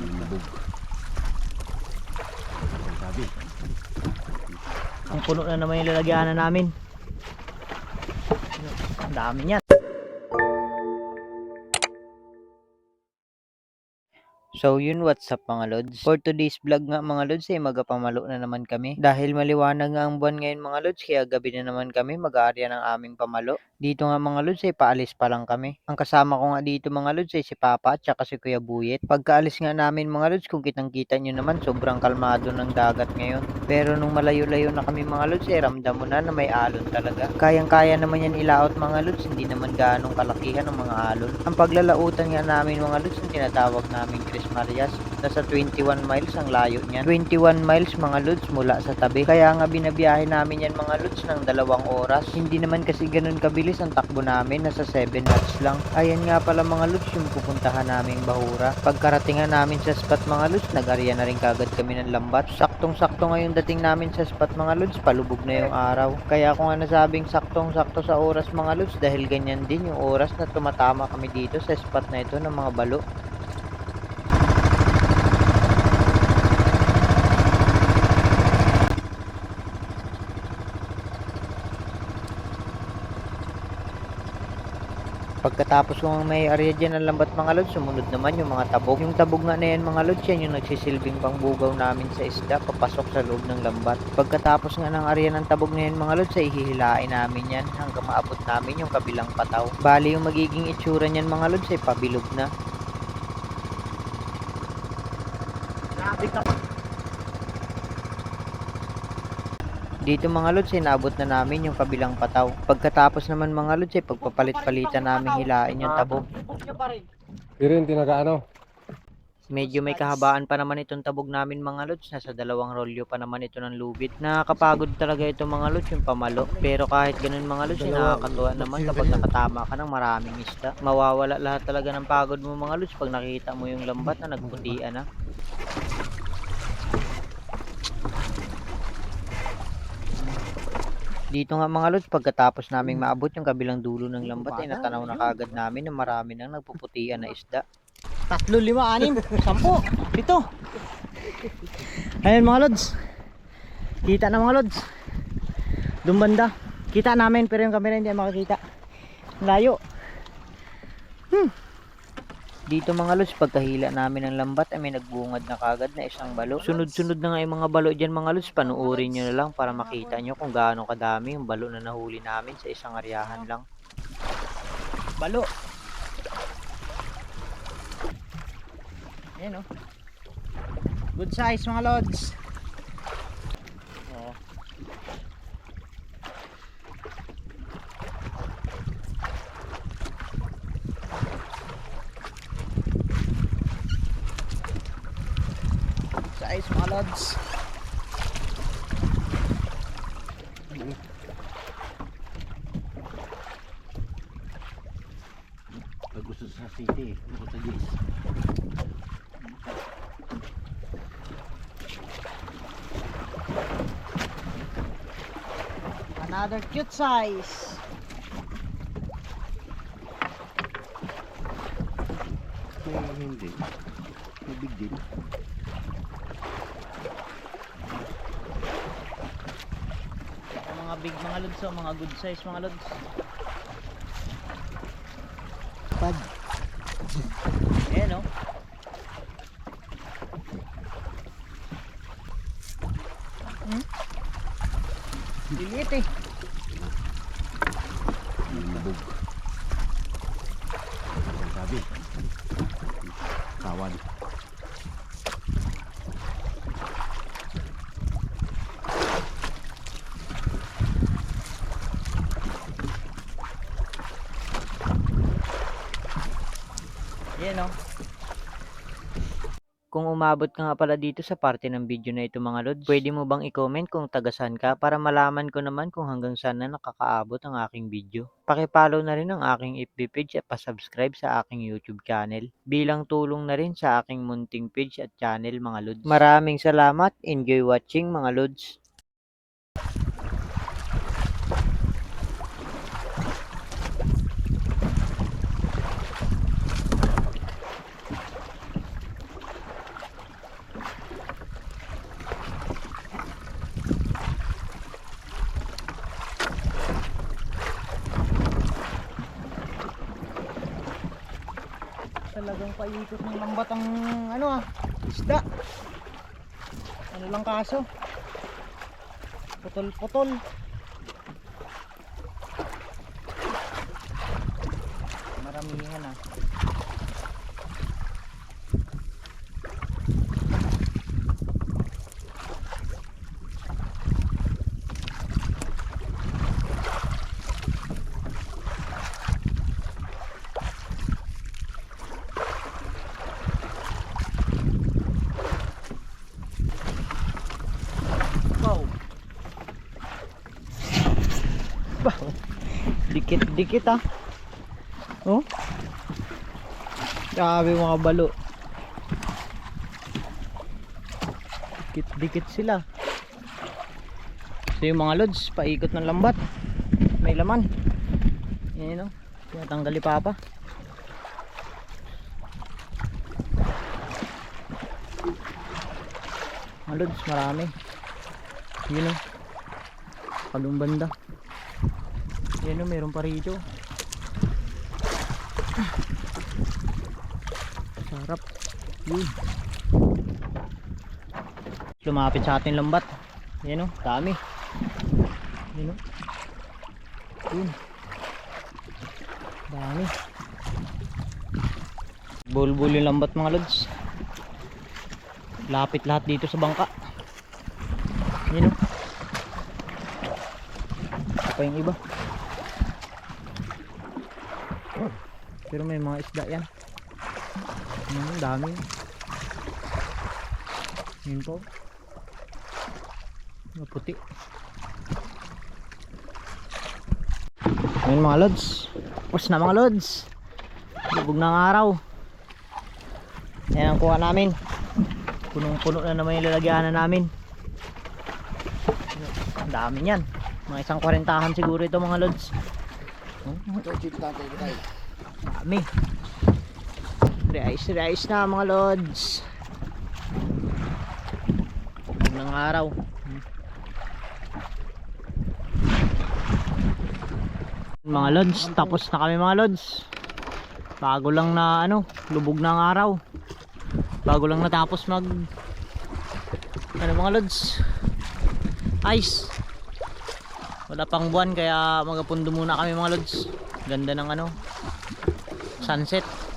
Lumubog. Ang sabi. Ang puno na naman yung lalagyanan namin. Ang dami niyan. So yun what's up mga lods. For today's vlog nga mga lods ay magapamalo na naman kami. Dahil maliwanag nga ang buwan ngayon mga lods kaya gabi na naman kami mag-aarya ng aming pamalo. Dito nga mga lods ay paalis pa lang kami. Ang kasama ko nga dito mga lods ay si Papa at si Kuya Buyet. Pagkaalis nga namin mga lods kung kitang kita nyo naman sobrang kalmado ng dagat ngayon. Pero nung malayo-layo na kami mga lods ay ramdam mo na na may alon talaga. Kayang-kaya naman yan ilaot mga lods hindi naman ganong kalakihan ng mga alon. Ang paglalautan nga namin mga lods ang tinatawag namin Marias. Nasa 21 miles ang layo niyan. 21 miles mga lods mula sa tabi. Kaya nga binabiyahe namin yan mga lods ng dalawang oras. Hindi naman kasi ganun kabilis ang takbo namin. Nasa 7 knots lang. Ayan nga pala mga lods yung pupuntahan naming Bahura. Pagkarating nga namin sa spot mga lods, nag-arya na rin kagad kami ng lambat. Saktong-sakto nga yung dating namin sa spot mga lods, palubog na yung araw. Kaya ako nga nasabing saktong-sakto sa oras mga lods dahil ganyan din yung oras na tumatama kami dito sa spot na ito ng mga balo. Pagkatapos kong may area dyan ng lambat mga lods, sumunod naman yung mga tabog. Yung tabog nga na yan mga lods, yan yung nagsisilbing pangbugaw namin sa isda, papasok sa loob ng lambat. Pagkatapos nga ng area ng tabog na yan mga lods, ay hihilain namin yan hanggang maabot namin yung kabilang pataw. Bali yung magiging itsura niyan mga lods ay pabilog na. Grabe ka pa. Dito mga lods, ay naabot na namin yung kabilang pataw. Pagkatapos naman mga lods, ay pagpapalit-palitan namin hilain yung rin. Pero yung tinagaano. Medyo may kahabaan pa naman itong tabog namin mga lods. Nasa dalawang rolyo pa naman ito ng lubid. Nakakapagod talaga ito mga lods yung pamalo. Pero kahit ganun mga lods, ay nakakatuwa naman kapag nakatama ka ng maraming isda. Mawawala lahat talaga ng pagod mo mga lods pag nakita mo yung lambat na nagputian na. Dito nga mga lods, pagkatapos naming maabot yung kabilang dulo ng lambat, ay natanaw na kagad namin na marami nang nagpuputian na isda. Tatlo, lima, anim, sampu, pito. Ayun mga lods. Kita na mga lods. Doon banda. Kita namin pero yung camera hindi makakita. Layo. Dito mga lods, pagkahila namin ng lambat ay may nagbungad na kagad na isang balo. Sunod-sunod na nga yung mga balo dyan mga lods, panuorin nyo na lang para makita nyo kung gaano kadami yung balo na nahuli namin sa isang aryahan lang. Balo. Ayan oh. Good size mga lods. Oh. Size mga lods. Pag gusto sa city, gusto sa Jays. Another cute size. Kung hindi, may big deal. Ito mga big mga lods, oh, mga good size mga lods. Pad. Oh. Hmm? Liliit eh. Lumubog. Ang sabi. Kawan. Ayan oh. Kung umabot ka nga pala dito sa parte ng video na ito mga lods, pwede mo bang i-comment kung tagasan ka para malaman ko naman kung hanggang saan na nakakaabot ang aking video. Pakipollow na rin ang aking FB page at pasubscribe sa aking YouTube channel. Bilang tulong na rin sa aking munting page at channel mga lods. Maraming salamat. Enjoy watching mga lods. Talagang paikot ng lambat ano ah, isda. Ano lang kaso? Putol-putol. Maramihan ah. Dikit-dikit ah. Oh. Grabe mga balo. Dikit-dikit sila. So yung mga lods, paikot ng lambat. May laman. Yan o. Tinatanggal ni Papa. Mga lods, marami. Yun o. Kalong banda. Yan o, meron pa rito. Sarap. Yun. Lumapit sa atin lambat. Yan o, dami. Yan o. Yun. Dami. Bulbul yung lambat mga lods. Lapit lahat dito sa bangka. Yan o. Ito pa yung iba. Pero may mga isda yan. Hmm, dami. Yun po. Maputi. Ayun mga lods. Tapos na mga lods. Lubog ng araw. Yan ang kuha namin. Punong-puno na naman yung lalagyanan namin. Ang dami niyan. Mga isang kwarentahan siguro ito mga lods. Ito, Dami. Rice, rice na mga lods. Ng araw. Mga lods, tapos na kami mga lods. Bago lang na ano, lubog ng araw. Bago lang natapos mag ano mga lods. Ice. Wala pang buwan kaya magapundo muna kami mga lods. Ganda ng ano, sunset